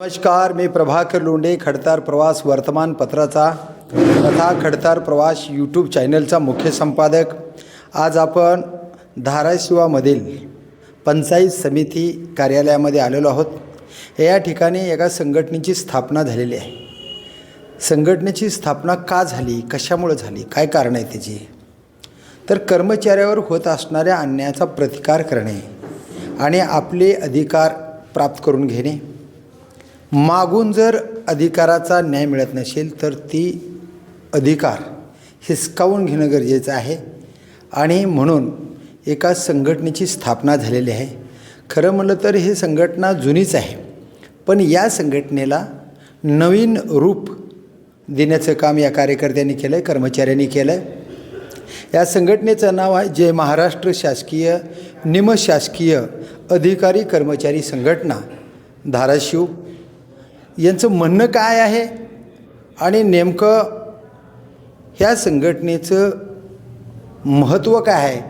नमस्कार मी प्रभाकर लोंढे खडतार प्रवास वर्तमानपत्राचा तथा खडतार प्रवास यूट्यूब चॅनलचा मुख्य संपादक. आज आपण धाराशिवामधील पंचायत समिती कार्यालयामध्ये आलेलो आहोत. या ठिकाणी एका संघटनेची स्थापना झालेली आहे. संघटनेची स्थापना का झाली? कशामुळं झाली? काय कारण आहे त्याची? तर कर्मचाऱ्यावर होत असणाऱ्या अन्यायाचा प्रतिकार करणे आणि आपले अधिकार प्राप्त करून घेणे. मागून जर अधिकाराचा न्याय मिळत नसेल तर ती अधिकार हिसकावून घेणं गरजेचं आहे. आणि म्हणून एका संघटनेची स्थापना झालेली आहे. खरं म्हणलं तर ही संघटना जुनीच आहे. पण या संघटनेला नवीन रूप देण्याचं काम या कार्यकर्त्यांनी केलं आहे कर्मचाऱ्यांनी केलं आहे या संघटनेचं नाव आहे जय महाराष्ट्र शासकीय निमशासकीय अधिकारी कर्मचारी संघटना धाराशिव. यांचं म्हणणं काय आहे? आणि नेमकं ह्या संघटनेचं महत्त्व काय आहे?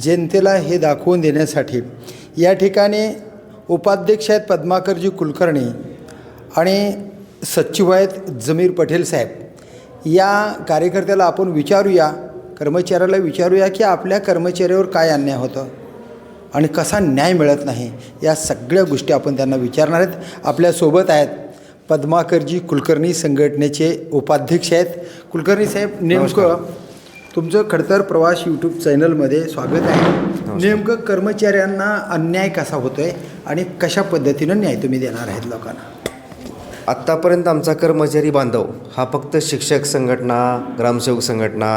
जनतेला हे दाखवून देण्यासाठी. या ठिकाणी उपाध्यक्ष आहेत पद्माकरजी कुलकर्णी आणि सचिव आहेत जमीर पटेल साहेब. या कार्यकर्त्याला आपण विचारूया कर्मचाऱ्याला विचारूया की आपल्या कर्मचाऱ्यावर काय अन्याय होतं आणि कसा न्याय मिळत नाही या सगळ्या गोष्टी आपण त्यांना विचारणार आहेत. आपल्यासोबत आहेत पद्माकरजी कुलकर्णी संघटनेचे उपाध्यक्ष आहेत. कुलकर्णी साहेब नेमकं तुमचं खडतर प्रवास यूट्यूब चॅनलमध्ये स्वागत आहे. नेमकं कर्मचाऱ्यांना अन्याय कसा होतोय आणि कशा पद्धतीनं न्याय तुम्ही देणार आहेत लोकांना? आत्तापर्यंत आमचा कर्मचारी बांधव हा फक्त शिक्षक संघटना ग्रामसेवक संघटना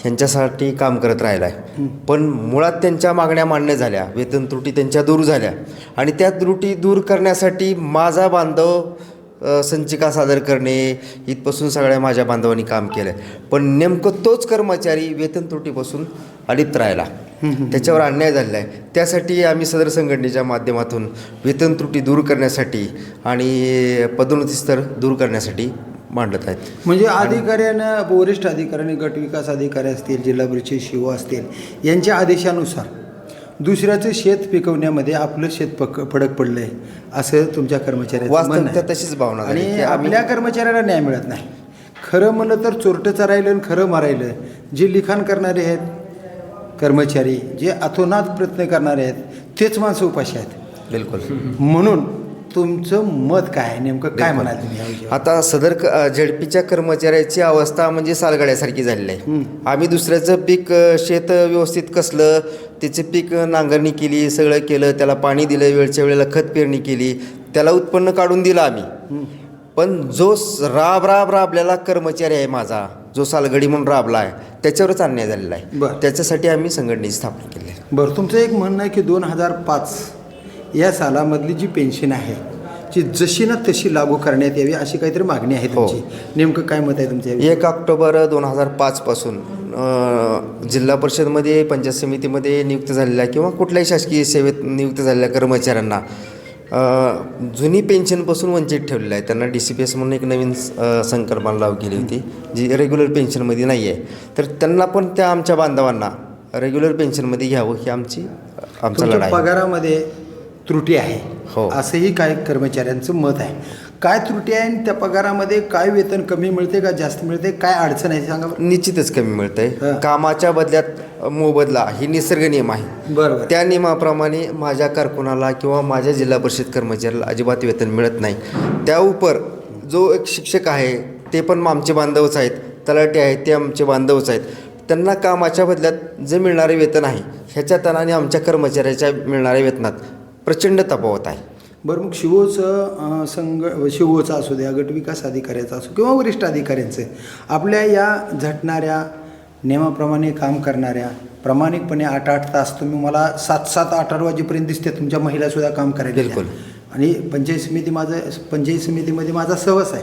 ह्यांच्यासाठी काम करत राहिला आहे पण मुळात त्यांच्या मागण्या मान्य झाल्या वेतन त्रुटी त्यांच्या दूर झाल्या. आणि त्या त्रुटी दूर करण्यासाठी माझा बांधव संचिका सादर करणे इथपासून सगळ्या माझ्या बांधवांनी काम केलं पण नेमकं तोच कर्मचारी वेतन त्रुटीपासून अलिप्त राहिला. त्याच्यावर अन्याय झालेला आहे त्यासाठी आम्ही सदर संघटनेच्या माध्यमातून वेतन त्रुटी दूर करण्यासाठी आणि पदोन्नती स्तर दूर करण्यासाठी मांडत आहेत. म्हणजे अधिकाऱ्यानं वरिष्ठ अधिकाऱ्यांनी गट विकास अधिकारी असतील जिल्हा परिषद शिव असतील यांच्या आदेशानुसार दुसऱ्याचं शेत पिकवण्यामध्ये आपलं शेत पक फडक पडलं आहे असं तुमच्या आहे. तशीच भावना आणि आपल्या कर्मचाऱ्याला न्याय मिळत नाही. खरं म्हणलं तर चोरटं चरायलं आणि खरं मारायलं जे लिखाण करणारे आहेत कर्मचारी जे अथोनात प्रयत्न करणारे आहेत तेच माणसं उपाशी आहेत. बिलकुल. म्हणून तुमचं मत काय आहे? नेमकं काय म्हणाल तुम्ही या विषयावर? आता सदर क झेडपीच्या कर्मचाऱ्याची अवस्था म्हणजे सालगाड्यासारखी झालेली आहे. आम्ही दुसऱ्याचं पीक अ, शेत व्यवस्थित कसलं त्याचे पीक नांगरणी केली सगळं केलं त्याला पाणी दिलं वेळच्या वेळेला खत पेरणी केली त्याला उत्पन्न काढून दिलं आम्ही. पण जो स- राब राब राबलेला कर्मचारी आहे माझा जो सालगडी म्हणून राबला आहे त्याच्यावरच अन्याय झालेला आहे. बरं. त्याच्यासाठी आम्ही संघटनेची स्थापना केली आहे. बरं तुमचं एक म्हणणं आहे की दोन हजार पाच या सालामधली जी पेन्शन आहे ती जशी ना तशी लागू करण्यात यावी अशी काहीतरी मागणी आहे हो. तुमची नेमकं काय मत आहे याविषयी? एक ऑक्टोबर दोन हजार पाचपासून जिल्हा परिषदमध्ये पंचायत समितीमध्ये नियुक्त झालेल्या किंवा कुठल्याही शासकीय सेवेत नियुक्त झालेल्या कर्मचाऱ्यांना जुनी पेन्शनपासून वंचित ठेवलेलं आहे त्यांना डी सी पी एस म्हणून एक नवीन संकल्पना लागू केली होती जी रेग्युलर पेन्शनमध्ये नाही आहे तर त्यांना पण त्या आमच्या बांधवांना रेग्युलर पेन्शनमध्ये घ्यावं ही आमची आमचा पगारामध्ये त्रुटी आहे. हो. असंही काही कर्मचाऱ्यांचं मत आहे. काय त्रुटी आहे आणि त्या पगारामध्ये काय वेतन कमी मिळते का जास्त मिळते? काय अडचण आहे? सांगा बरं. निश्चितच कमी मिळतंय. हां. कामाच्या बदल्यात मोबदला ही निसर्ग नियम आहे. बरोबर. त्या नियमाप्रमाणे माझ्या कारकुनाला किंवा माझ्या जिल्हा परिषद कर्मचाऱ्याला अजिबात वेतन मिळत नाही. त्या उपर जो एक शिक्षक आहे ते पण आमचे बांधवच आहेत. तलाठी आहेत ते आमचे बांधवच आहेत. त्यांना कामाच्या बदल्यात जे मिळणारे वेतन आहे ह्याच्या तणाने आमच्या कर्मचाऱ्याच्या मिळणाऱ्या वेतनात. प्रचंड तफावत आहे. बरं मग शिवोचं संघ शिवोचा असू द्या गटविकास अधिकाऱ्याचा असो किंवा वरिष्ठ अधिकाऱ्यांचं आपल्या या झटणाऱ्या नियमाप्रमाणे काम करणाऱ्या प्रामाणिकपणे आठ आठ तास तुम्ही मला सात सात आठ आठ वाजेपर्यंत दिसते तुमच्या महिलासुद्धा काम करायला बिलकुल. आणि पंचायत समिती माझं पंचायत समितीमध्ये माझा सहवास आहे.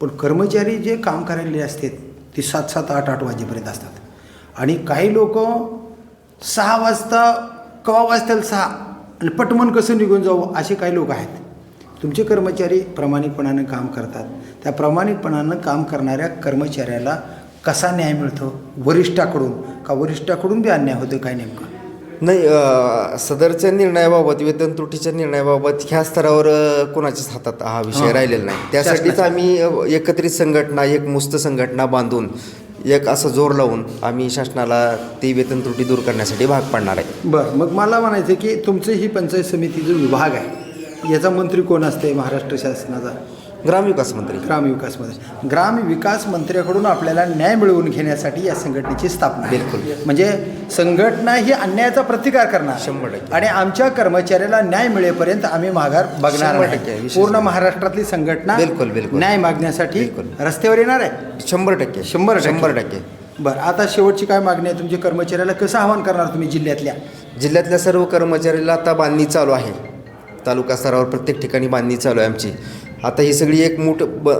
पण कर्मचारी जे काम करायला असतात ते सात सात आठ आठ वाजेपर्यंत असतात. आणि काही लोक सहा वाजता कवा वाजतील सहा? आणि पटमन कसं निघून जाऊ असे काही लोक आहेत. तुमचे कर्मचारी प्रामाणिकपणानं काम करतात. त्या प्रामाणिकपणानं काम करणाऱ्या कर्मचाऱ्याला कसा न्याय मिळतो? वरिष्ठाकडून का वरिष्ठाकडून बी अन्याय होतो काय नेमकं? नाही सदरच्या निर्णयाबाबत वेतन त्रुटीच्या निर्णयाबाबत ह्या स्तरावर कोणाच्याच हातात हा विषय. राहिलेला नाही. त्यासाठीच आम्ही एकत्रित संघटना एक मुस्त संघटना बांधून एक असं जोर लावून आम्ही शासनाला ती वेतन त्रुटी दूर करण्यासाठी भाग पाडणार आहे. बरं मग मला म्हणायचं की तुमचं ही पंचायत समिती जो विभाग आहे. याचा मंत्री कोण असते महाराष्ट्र शासनाचा? ग्रामविकास मंत्री ग्रामविकासमध्ये ग्रामविकास मंत्र्याकडून आपल्याला न्याय मिळवून घेण्यासाठी या संघटनेची स्थापना. बिलकुल. म्हणजे संघटना ही अन्यायाचा प्रतिकार करणार शंभर टक्के. आणि आमच्या कर्मचाऱ्याला न्याय मिळेपर्यंत आम्ही माघार बघणार. टक्के, पूर्ण. महाराष्ट्रातली संघटना बिलकुल, बिलकुल. न्याय मागण्यासाठी. रस्त्यावर येणार आहे शंभर टक्के शंभर. शंभर टक्के बरं आता शेवटची काय मागणी आहे तुमच्या कर्मचाऱ्याला कसं आवाहन करणार तुम्ही जिल्ह्यातल्या जिल्ह्यातल्या सर्व कर्मचाऱ्याला आता बांधणी चालू आहे तालुका स्तरावर प्रत्येक ठिकाणी बांधणी चालू आहे आमची आता ही सगळी एक मूठ ब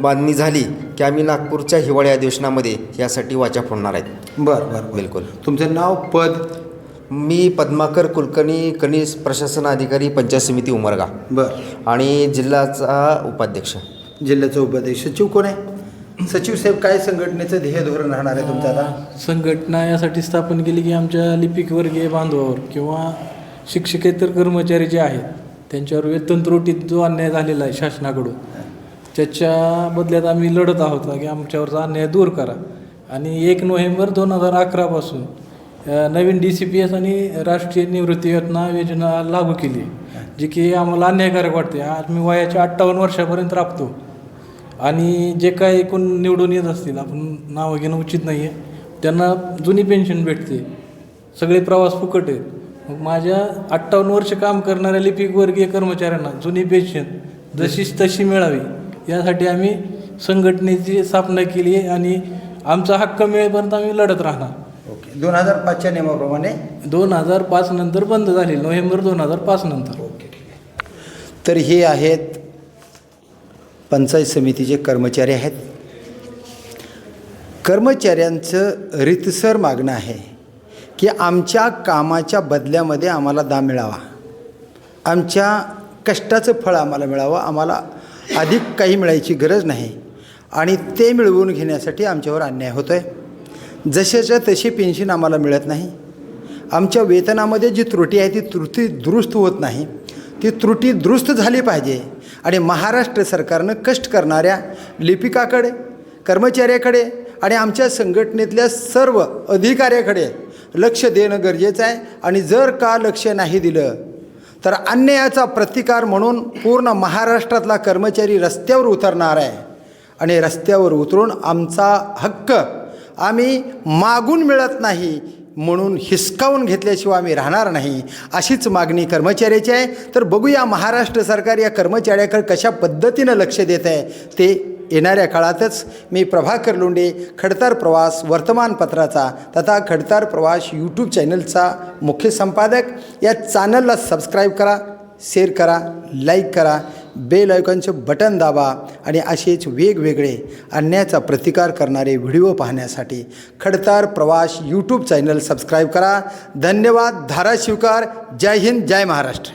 बांधणी झाली की आम्ही नागपूरच्या हिवाळी अधिवेशनामध्ये यासाठी वाचा फोडणार आहेत बरं बरं बिलकुल. तुमचं नाव पद? मी पद्माकर कुलकर्णी कनिष्ठ प्रशासन अधिकारी पंचायत समिती उमरगा. बरं. आणि जिल्ह्याचा उपाध्यक्ष. जिल्ह्याचा उपाध्यक्ष. सचिव कोण आहे? सचिव साहेब काय संघटनेचं ध्येय धोरण राहणार आहे तुमचं आता? संघटना यासाठी स्थापन केली की आमच्या लिपिक वर्गीय बांधवावर किंवा शिक्षकेतर कर्मचारी जे आहेत त्यांच्यावर वेतन त्रुटीत जो अन्याय झालेला आहे शासनाकडून त्याच्या बदल्यात आम्ही लढत आहोत की आमच्यावरचा अन्याय दूर करा. आणि एक नोव्हेंबर दोन हजार अकरापासून नवीन डी सी पी एस आणि राष्ट्रीय निवृत्ती योजना योजना लागू केली जी की आम्हाला अन्यायकारक वाटते. आज मी वयाच्या अठ्ठावन्न वर्षापर्यंत राबतो. आणि जे काय एकूण निवडून येत असतील आपण नावं घेणं उचित नाही आहे त्यांना जुनी पेन्शन भेटते. सगळे प्रवास फुकट आहेत. मग माझ्या अठ्ठावन्न वर्ष काम करणाऱ्या लिपिक वर्गीय कर्मचाऱ्यांना जुनी पेन्शन जशीच तशी मिळावी यासाठी आम्ही संघटनेची स्थापना केली आहे आणि आमचा हक्क मिळेपर्यंत आम्ही लढत राहणार. ओके. दोन हजार पाचच्या नियमाप्रमाणे? दोन हजार पाच नंतर बंद झाली नोव्हेंबर दोन हजार पाच नंतर. तर हे आहेत पंचायत समितीचे कर्मचारी आहेत. कर्मचाऱ्यांचं रितसर मागणं आहे. की आमच्या कामाच्या बदल्यामध्ये आम्हाला दाम मिळावा. आमच्या कष्टाचं फळ आम्हाला मिळावं आम्हाला अधिक काही मिळायची गरज नाही. आणि ते मिळवून घेण्यासाठी आमच्यावर अन्याय होतो आहे जशाच्या तशी पेन्शन आम्हाला मिळत नाही. आमच्या वेतनामध्ये जी त्रुटी आहे ती त्रुटी दुरुस्त होत नाही. ती त्रुटी दुरुस्त झाली पाहिजे. आणि महाराष्ट्र सरकारनं कष्ट करणाऱ्या लिपिकाकडे कर्मचाऱ्याकडे आणि आमच्या संघटनेतल्या सर्व अधिकाऱ्याकडे लक्ष देणं गरजेचं आहे. आणि जर का लक्ष नाही दिलं तर अन्यायाचा प्रतिकार म्हणून पूर्ण महाराष्ट्रातला कर्मचारी रस्त्यावर उतरणार आहे. आणि रस्त्यावर उतरून आमचा हक्क आम्ही मागून मिळत नाही म्हणून हिसकावून घेतल्याशिवाय आम्ही राहणार नाही अशीच मागणी कर्मचाऱ्याची आहे. तर बघूया महाराष्ट्र सरकार या कर्मचाऱ्याकडे कशा पद्धतीनं लक्ष देत आहे ते येणाऱ्या काळातच मी प्रभाकर लोंडे खडतर प्रवास वर्तमानपत्राचा तथा खडतर प्रवास यूट्यूब चॅनलचा मुख्य संपादक. या चॅनलला सबस्क्राईब करा शेअर करा लाईक करा बेल आयकॉनचं बटन दाबा आणि असेच वेगवेगळे अन्यायाचा प्रतिकार करणारे व्हिडिओ पाहण्यासाठी खडतार प्रवास यूट्यूब चॅनल सबस्क्राईब करा. धन्यवाद धाराशिवकार. जय हिंद जय महाराष्ट्र.